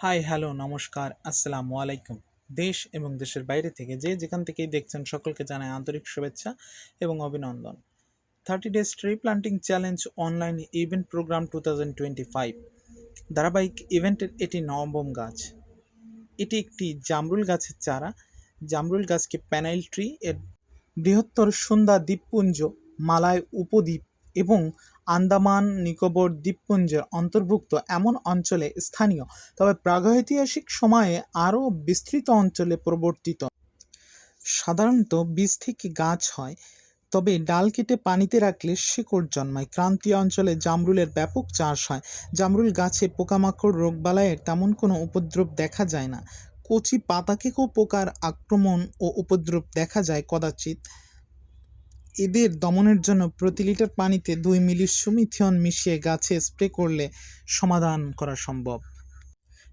High, hello, নমস্কার, আসসালামু আলাইকুম। দেশ এবং দেশের বাইরে থেকে যে যেখান থেকেই দেখছেন সকলকে জানাই আন্তরিক শুভেচ্ছা এবং অভিনন্দন। Thirty days tree planting challenge online event program two thousand twenty five. ধারাবাহিক ইভেন্টের এটি নবম গাছ। এটি একটি জামরুল গাছের চারা। জামরুল গাছকে প্যানাইল ট্রি এর বৃহত্তর সন্ধ্যা দ্বীপপুঞ্জ মালায় উপদ্বীপ এবং আন্দামান, নিকোবর, দ্বীপপুঞ্জের অন্তর্ভুক্ত এমন অঞ্চলে স্থানীয়। তবে প্রাগৈতিহাসিক সময়ে আরও বিস্তৃত অঞ্চলে প্রবর্তিত। সাধারণত বীজ থেকে গাছ হয়, তবে ডাল কেটে পানিতে রাখলে শিকড় জন্মায়। ক্রান্তীয় অঞ্চলে জামরুলের ব্যাপক চাষ হয়। জামরুল গাছে পোকামাকড়, রোগবালাইয়ের তেমন কোনো উপদ্রব দেখা যায় না। কচি পাতাকেও পোকার আক্রমণ ও উপদ্রব দেখা যায় কদাচিৎ। এদের দমনের জন্য প্রতি লিটার পানিতে দুই মিলি সুমিথিয়ন মিশিয়ে গাছে স্প্রে করলে সমাধান করা সম্ভব।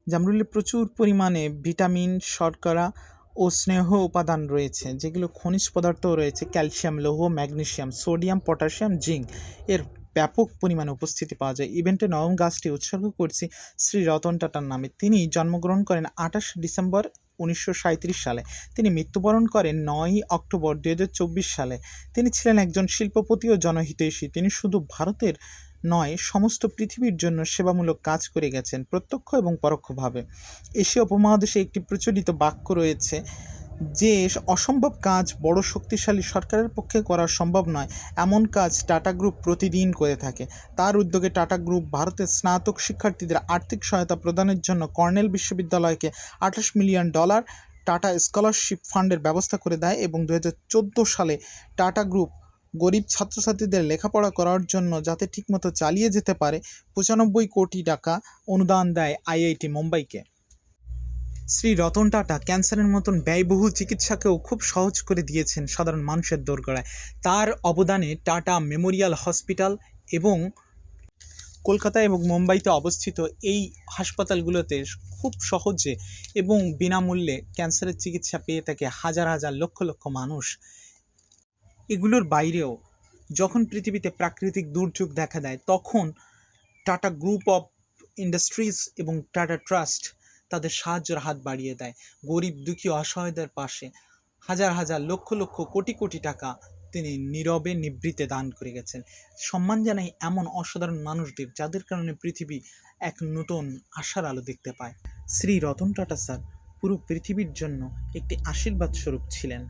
জামরুলে প্রচুর পরিমাণে ভিটামিন, শর্করা ও স্নেহ উপাদান রয়েছে, যেগুলো খনিজ পদার্থ রয়েছে, ক্যালসিয়াম, লৌহ ম্যাগনেশিয়াম সোডিয়াম, পটাশিয়াম, জিঙ্ক। এর ব্যাপক পরিমাণে উপস্থিতি পাওয়া যায়। ইভেন্টে নবম গাছটি উৎসর্গ করছি শ্রী রতন টাটার নামে। তিনি জন্মগ্রহণ করেন আঠাশ ডিসেম্বর উনিশশো সাঁইত্রিশ সালে। তিনি মৃত্যুবরণ করেন নয়ই অক্টোবর দু হাজার চব্বিশ সালে। তিনি ছিলেন একজন শিল্পপতি ও জনহিতৈষী। তিনি শুধু ভারতের নয়, সমস্ত পৃথিবীর জন্য সেবামূলক কাজ করে গেছেন প্রত্যক্ষ এবং পরোক্ষভাবে। এশীয় উপমহাদেশে একটি প্রচলিত বাক্য রয়েছে যে অসম্ভব কাজ বড় শক্তিশালী সরকারের পক্ষে করা সম্ভব নয়, এমন কাজ টাটা গ্রুপ প্রতিদিন করে থাকে। তার উদ্যোগে টাটা গ্রুপ ভারতের স্নাতক শিক্ষার্থীদের আর্থিক সহায়তা প্রদানের জন্য কর্নেল বিশ্ববিদ্যালয়কে আঠাশ মিলিয়ন ডলার টাটা স্কলারশিপ ফান্ডের ব্যবস্থা করে দেয় এবং দু হাজার চোদ্দ সালে টাটা গ্রুপ গরিব ছাত্রছাত্রীদের লেখাপড়া করার জন্য যাতে ঠিকমতো চালিয়ে যেতে পারে, পঁচানব্বই কোটি টাকা অনুদান দেয় আইআইটি মুম্বাইকে। শ্রী রতন টাটা ক্যান্সারের মতন ব্যয়বহুল চিকিৎসাকেও খুব সহজ করে দিয়েছেন সাধারণ মানুষের দোরগোড়ায়। তার অবদানে টাটা মেমোরিয়াল হসপিটাল এবং কলকাতা এবং মুম্বাইতে অবস্থিত এই হাসপাতালগুলোতে খুব সহজে এবং বিনামূল্যে ক্যান্সারের চিকিৎসা পেয়ে থাকে হাজার হাজার লক্ষ লক্ষ মানুষ। এগুলোর বাইরেও যখন পৃথিবীতে প্রাকৃতিক দুর্যোগ দেখা দেয়, তখন টাটা গ্রুপ অফ ইন্ডাস্ট্রিজ এবং টাটা ট্রাস্ট তাদের সাহায্যের হাত বাড়িয়ে দেয়। গরিব, দুঃখী, অসহায়দের পাশে হাজার হাজার লক্ষ লক্ষ কোটি কোটি টাকা তিনি নীরবে নিবৃত্তে দান করে গেছেন। সম্মান জানাই এমন অসাধারণ মানুষদের যাদের কারণে পৃথিবী এক নতুন আশার আলো দেখতে পায়। শ্রী রতন টাটা স্যার পুরো পৃথিবীর জন্য একটি আশীর্বাদ স্বরূপ ছিলেন।